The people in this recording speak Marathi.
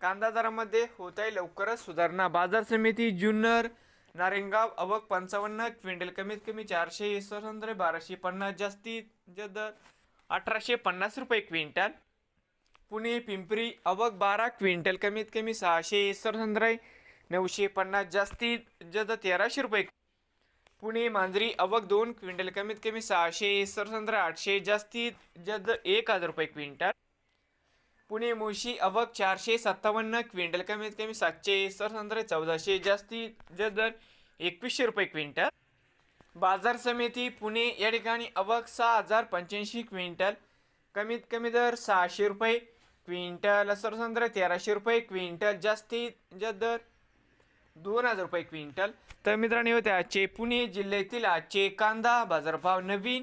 कांदा दरामध्ये होत आहे लवकरच सुधारणा. बाजार समिती जुन्नर नारेंगाव अवक पंचावन्न क्विंटल कमीत कमी चारशे इसरंद्रे बाराशे पन्नास जास्तीत जास्त दर अठराशे पन्नास रुपये क्विंटल. पुणे पिंपरी अवक बारा क्विंटल कमीत कमी सहाशे इसरंद्रे नऊशे पन्नास जास्तीत जद तेराशे रुपये. पुणे मांजरी अवक दोन क्विंटल कमीत कमी सहाशे इसरंद्रे आठशे जास्तीत जद एक हजार रुपये क्विंटल. पुणे मुळशी अवक चारशे सत्तावन्न क्विंटल कमीत कमी सातशे सरसंद्रे चौदाशे जास्तीत जास्त दर एकवीसशे रुपये क्विंटल. बाजार समिती पुणे या ठिकाणी अवक सहा हजार पंच्याऐंशी क्विंटल कमीत कमी दर सहाशे रुपये क्विंटल सरसंद्रे तेराशे रुपये क्विंटल जास्तीत जास्त दर दोन हजार रुपये क्विंटल. तर मित्रांनो होते आजचे पुणे जिल्ह्यातील आजचे कांदा बाजारभाव नवीन.